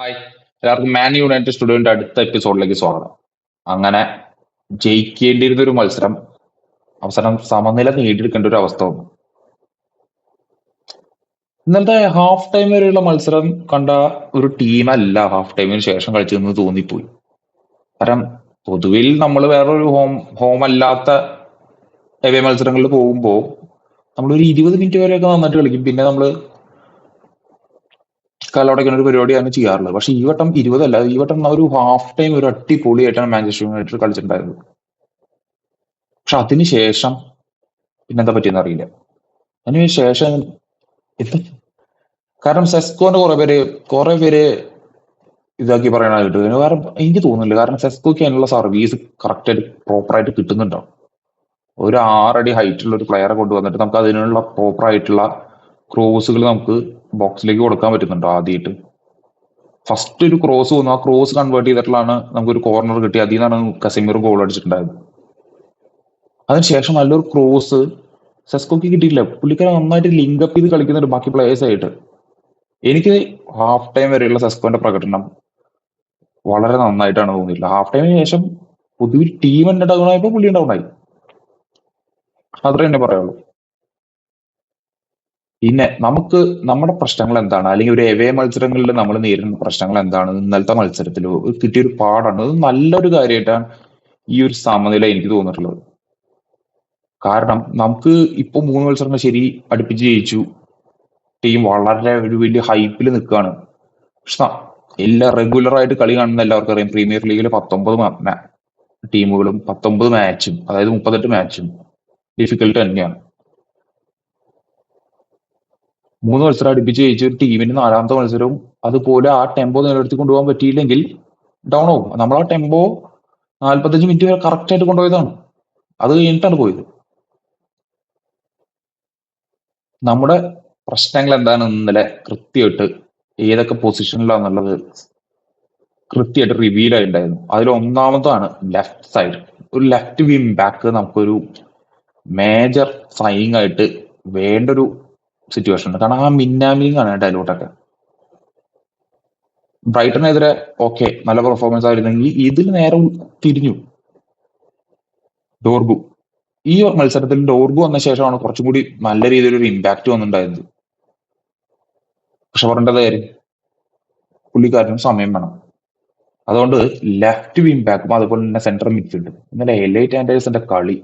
Hi എല്ലാവർക്കും Man United സ്റ്റുഡിയോന്റെ അടുത്ത എപ്പിസോഡിലേക്ക് സ്വാഗതം. അങ്ങനെ ജയിക്കേണ്ടിയിരുന്ന ഒരു മത്സരം അവസരം സമനില നേടിയെടുക്കേണ്ട ഒരു അവസ്ഥ വന്നു. ഇന്നലത്തെ ഹാഫ് ടൈം വരെയുള്ള മത്സരം കണ്ട ഒരു ടീമല്ല ഹാഫ് ടൈമിന് ശേഷം കളിച്ചതെന്ന് തോന്നിപ്പോയി. കാരണം പൊതുവിൽ നമ്മൾ വേറൊരു ഹോം ഹോം അല്ലാത്ത എവേ മത്സരങ്ങളിൽ പോകുമ്പോൾ നമ്മൾ ഒരു ഇരുപത് മിനിറ്റ് വരെയൊക്കെ നന്നായിട്ട് കളിക്കും. പിന്നെ നമ്മൾ കാലടക്കുന്ന ഒരു പരിപാടിയാണ് ചെയ്യാറുള്ളത്. പക്ഷെ ഈ വട്ടം ഇരുപതല്ല ഈ വട്ടം ഒരു ഹാഫ് ടൈം ഒരു അടിപൊളിയായിട്ടാണ് മാഞ്ചസ്റ്റർ യുണൈറ്റഡ് കളിച്ചിട്ടുണ്ടായിരുന്നത്. പക്ഷെ അതിനുശേഷം പിന്നെന്താ പറ്റിയെന്ന് അറിയില്ല. അതിനുശേഷം കാരണം സെസ്കോന്റെ കുറെ പേര് കുറെ പേര് ഇതാക്കി പറയാനായിട്ട് കാരണം എനിക്ക് തോന്നുന്നില്ല. കാരണം സെസ്കോക്ക് അതിനുള്ള സർവീസ് കറക്റ്റായിട്ട് പ്രോപ്പറായിട്ട് കിട്ടുന്നുണ്ടാവും ഒരു ആറടി ഹൈറ്റുള്ള ഒരു പ്ലെയറെ കൊണ്ടുവന്നിട്ട് നമുക്ക് അതിനുള്ള പ്രോപ്പർ ആയിട്ടുള്ള ക്രോസുകൾ നമുക്ക് ബോക്സിലേക്ക് കൊടുക്കാൻ പറ്റുന്നുണ്ടോ ആദ്യമായിട്ട് ഫസ്റ്റ് ഒരു ക്രോസ് വന്നു. ആ ക്രോസ് കൺവേർട്ട് ചെയ്തിട്ടുള്ളതാണ് നമുക്കൊരു കോർണർ കിട്ടി. അതിൽ നിന്നാണ് കസിമീർ ഗോൾ അടിച്ചിട്ടുണ്ടായത്. അതിനുശേഷം നല്ലൊരു ക്രോസ്. സെസ്കോക്ക് കിട്ടിയില്ല പുള്ളിക്കാരൻ നന്നായിട്ട് ലിങ്ക് അപ്പ് ചെയ്ത് കളിക്കുന്നുണ്ട് ബാക്കി പ്ലേയേഴ്സ് ആയിട്ട്. എനിക്ക് ഹാഫ് ടൈം വരെയുള്ള സെസ്കോന്റെ പ്രകടനം വളരെ നന്നായിട്ടാണ് തോന്നിയില്ല ഹാഫ് ടൈമിന് ശേഷം പൊതുവിൽ ടീം ഡൗൺ ആയപ്പോൾ പുള്ളി ഡൗൺ അത്രേ തന്നെ പറയുള്ളൂ പിന്നെ നമുക്ക് നമ്മുടെ പ്രശ്നങ്ങൾ എന്താണ്? അല്ലെങ്കിൽ ഒരു എവേ മത്സരങ്ങളിൽ നമ്മൾ നേരിടുന്ന പ്രശ്നങ്ങൾ എന്താണ്? ഇന്നലത്തെ മത്സരത്തിൽ കിട്ടിയൊരു പാടാണ്. അത് നല്ലൊരു കാര്യമായിട്ടാണ് ഈ ഒരു സമനില എനിക്ക് തോന്നിയിട്ടുള്ളത്. കാരണം നമുക്ക് ഇപ്പൊ മൂന്ന് മത്സരങ്ങൾ ശരി അടുപ്പിച്ച് ജയിച്ചു. ടീം വളരെ ഒരു വലിയ ഹൈപ്പിൽ നിൽക്കുകയാണ്. പക്ഷെ എല്ലാ റെഗുലർ ആയിട്ട് കളി കാണുന്ന എല്ലാവർക്കും അറിയാം. പ്രീമിയർ ലീഗിൽ പത്തൊമ്പത് ടീമുകളും പത്തൊമ്പത് മാച്ചും അതായത് മുപ്പത്തെട്ട് മാച്ചും ഡിഫിക്കൽട്ട് തന്നെയാണ്. മൂന്ന് മത്സരം അടുപ്പിച്ച് ജയിച്ച ഒരു ടീമിന് നാലാമത്തെ മത്സരവും അതുപോലെ ആ ടെമ്പോ നിലനിർത്തി കൊണ്ടുപോകാൻ പറ്റിയില്ലെങ്കിൽ ഡൗൺ ആവും. നമ്മൾ ആ ടെമ്പോ നാല്പത്തഞ്ച് മിനിറ്റ് വരെ കറക്റ്റ് ആയിട്ട് കൊണ്ടുപോയതാണ്. അത് കഴിഞ്ഞിട്ടാണ് പോയത്. നമ്മുടെ പ്രശ്നങ്ങൾ എന്താണ് ഇന്നലെ? കൃത്യമായിട്ട് ഏതൊക്കെ പൊസിഷനിലാണെന്നുള്ളത് കൃത്യമായിട്ട് റിവീൽ ആയിട്ടുണ്ടായിരുന്നു. അതിൽ ഒന്നാമതാണ് ലെഫ്റ്റ് സൈഡ് ഒരു ലെഫ്റ്റ് വിം ബാക്ക് നമുക്കൊരു മേജർ സൈങ് ആയിട്ട് വേണ്ട ഒരു സിറ്റുവേഷൻ ഉണ്ട്. കാരണം ആ മിന്നാമിങ് ആണ് ഡയലോട്ടൊക്കെ ബ്രൈറ്റനെതിരെ ഓക്കെ നല്ല പെർഫോമൻസ് ആയിരുന്നെങ്കിൽ ഇതിൽ നേരെ തിരിഞ്ഞു. ഡോർബു ഈ മത്സരത്തിൽ ഡോർബു വന്ന ശേഷമാണ് കുറച്ചും കൂടി നല്ല രീതിയിൽ ഒരു ഇമ്പാക്ട് വന്നിട്ടുണ്ടായിരുന്നത് പക്ഷെ പറഞ്ഞത് കാര്യം? പുള്ളിക്കാരനും സമയം വേണം. അതുകൊണ്ട് ലെഫ്റ്റ് വിം ബാക്കും അതുപോലെ തന്നെ സെൻട്രൽ മിഡ്ഫീൽഡ് ഇന്നലെ എലൈറ്റ് ആൻഡേഴ്സിന്റെ കളി.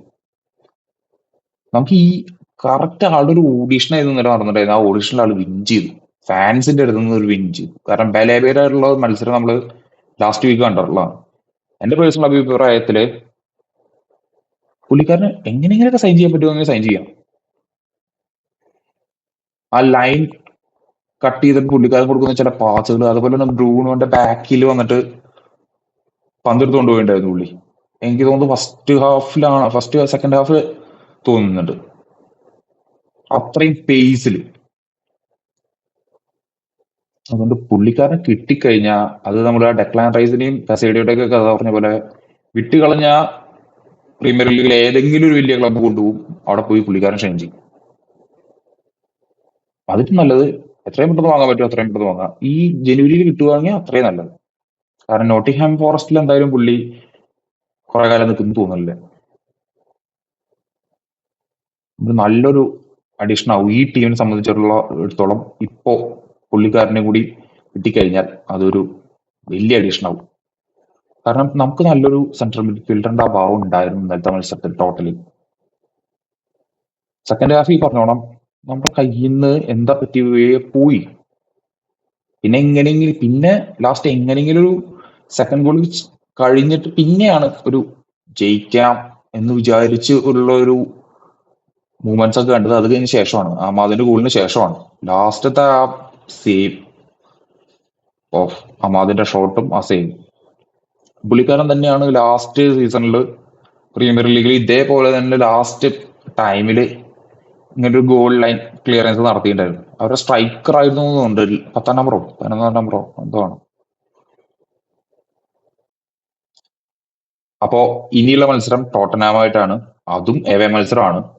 നമുക്ക് ഈ കറക്റ്റ് ആളുടെ ഒരു ഓഡീഷൻ ആയിരുന്നു ഇന്നലെ നടന്നിട്ടുണ്ടായിരുന്നു. ആ ഓഡീഷനിൽ ആൾ വിൻ ചെയ്തു. ഫാൻസിന്റെ അടുത്ത് നിന്ന് ഒരു വിൻ ചെയ്തു. കാരണം ബലേബേരായിട്ടുള്ള മത്സരം നമ്മൾ ലാസ്റ്റ് വീക്ക് കണ്ടിട്ടുള്ളതാണ് എന്റെ പേഴ്സണൽ അഭിപ്രായത്തിൽ പുള്ളിക്കാരന് എങ്ങനെയെങ്കിലൊക്കെ സൈൻ ചെയ്യാൻ പറ്റുമെങ്കിൽ സൈൻ ചെയ്യാം. ആ ലൈൻ കട്ട് ചെയ്തിട്ട് പുള്ളിക്കാരൻ കൊടുക്കുന്ന ചില പാസുകൾ അതുപോലെ തന്നെ ബ്രൂണോന്റെ ബാക്കിൽ വന്നിട്ട് പന്തെടുത്ത് കൊണ്ടുപോയിണ്ടായിരുന്നു പുള്ളി. എനിക്ക് തോന്നുന്നു ഫസ്റ്റ് ഹാഫിലാണ് ഫസ്റ്റ് സെക്കൻഡ് ഹാഫ് തോന്നുന്നുണ്ട്. അത്രയും പേസിൽ അതുകൊണ്ട് പുള്ളിക്കാരൻ കിട്ടിക്കഴിഞ്ഞാൽ അത് നമ്മൾ ആ ഡെക്ലാൻ റൈസിനെയും കസേഡിയുടെയൊക്കെ കഥ പറഞ്ഞ പോലെ വിട്ടുകളഞ്ഞ പ്രീമിയർ ലീഗിൽ ഏതെങ്കിലും ഒരു വലിയ ക്ലബ്ബ് കൊണ്ടുപോകും അവിടെ പോയി പുള്ളിക്കാരൻ ഷൈൻ ചെയ്യും. അതിന് നല്ലത് എത്രയും പെട്ടെന്ന് വാങ്ങാൻ പറ്റും അത്രയും പെട്ടെന്ന് വാങ്ങാം. ഈ ജനുവരിയിൽ കിട്ടുവാണെങ്കിൽ അത്രയും നല്ലത്. കാരണം നോട്ടിംഗ്ഹാം ഫോറസ്റ്റിൽ എന്തായാലും പുള്ളി കുറെ കാലം നിൽക്കുന്നു തോന്നുന്നില്ല. നല്ലൊരു അഡീഷൻ ആവും. ഈ ടീമിനെ സംബന്ധിച്ചിടത്തോളം ഇപ്പോ പുള്ളിക്കാരനെ കൂടി കിട്ടിക്കഴിഞ്ഞാൽ അതൊരു വലിയ അഡീഷൻ ആവും. കാരണം നമുക്ക് നല്ലൊരു സെൻട്രൽ മിഡ്ഫീൽഡറിന്റെ അഭാവം ഉണ്ടായിരുന്നു ഇന്നലത്തെ മത്സരത്തിൽ ടോട്ടലി സെക്കൻഡ് ഹാഫ് ഈ പറഞ്ഞോണം നമ്മുടെ കയ്യിൽ നിന്ന് എന്താ പറ്റി പോയി. പിന്നെ എങ്ങനെയെങ്കിലും പിന്നെ ലാസ്റ്റ് എങ്ങനെയെങ്കിലും ഒരു സെക്കൻഡ് ഗോൾ കഴിഞ്ഞിട്ട് പിന്നെയാണ് ഒരു ജയിക്കാം എന്ന് വിചാരിച്ച് ഉള്ള ഒരു മൂവ്മെന്റ്സ് ഒക്കെ കണ്ടത് അത് കഴിഞ്ഞ ശേഷമാണ്. ആ അമാദിന്റെ ഗോളിന് ശേഷമാണ്. ലാസ്റ്റത്തെ ആ സേവ് ഓഫ് അമാദിന്റെ ഷോട്ടും ആ സേവ് പുള്ളിക്കാരൻ തന്നെയാണ് ലാസ്റ്റ് സീസണിൽ പ്രീമിയർ ലീഗിൽ ഇതേപോലെ തന്നെ ലാസ്റ്റ് ടൈമിൽ ഇങ്ങനെ ഒരു ഗോൾ ലൈൻ ക്ലിയറൻസ് നടത്തിയിട്ടുണ്ടായിരുന്നു. അവരുടെ സ്ട്രൈക്കർ ആയിരുന്നു തോന്നുന്നുണ്ട്. പത്താം നമ്പറോ പതിനൊന്നാം നമ്പറോ എന്തോ ആണ്. അപ്പോ ഇനിയുള്ള മത്സരം ടോട്ടനാമായിട്ടാണ് അതും എവേ മത്സരമാണ്.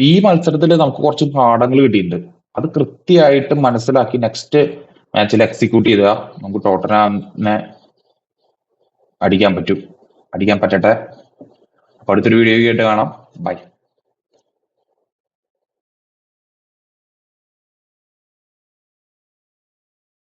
ഈ മത്സരത്തിൽ നമുക്ക് കുറച്ച് പാഠങ്ങൾ കിട്ടിയിട്ടുണ്ട്. അത് കൃത്യമായിട്ട് മനസ്സിലാക്കി നെക്സ്റ്റ് മാച്ചിൽ എക്സിക്യൂട്ട് ചെയ്ത നമുക്ക് ടോട്ടനാമിനെ അടിക്കാൻ പറ്റും. അടിക്കാൻ പറ്റട്ടെ? അപ്പൊ അടുത്തൊരു വീഡിയോ ആയിട്ട് കാണാം. ബൈ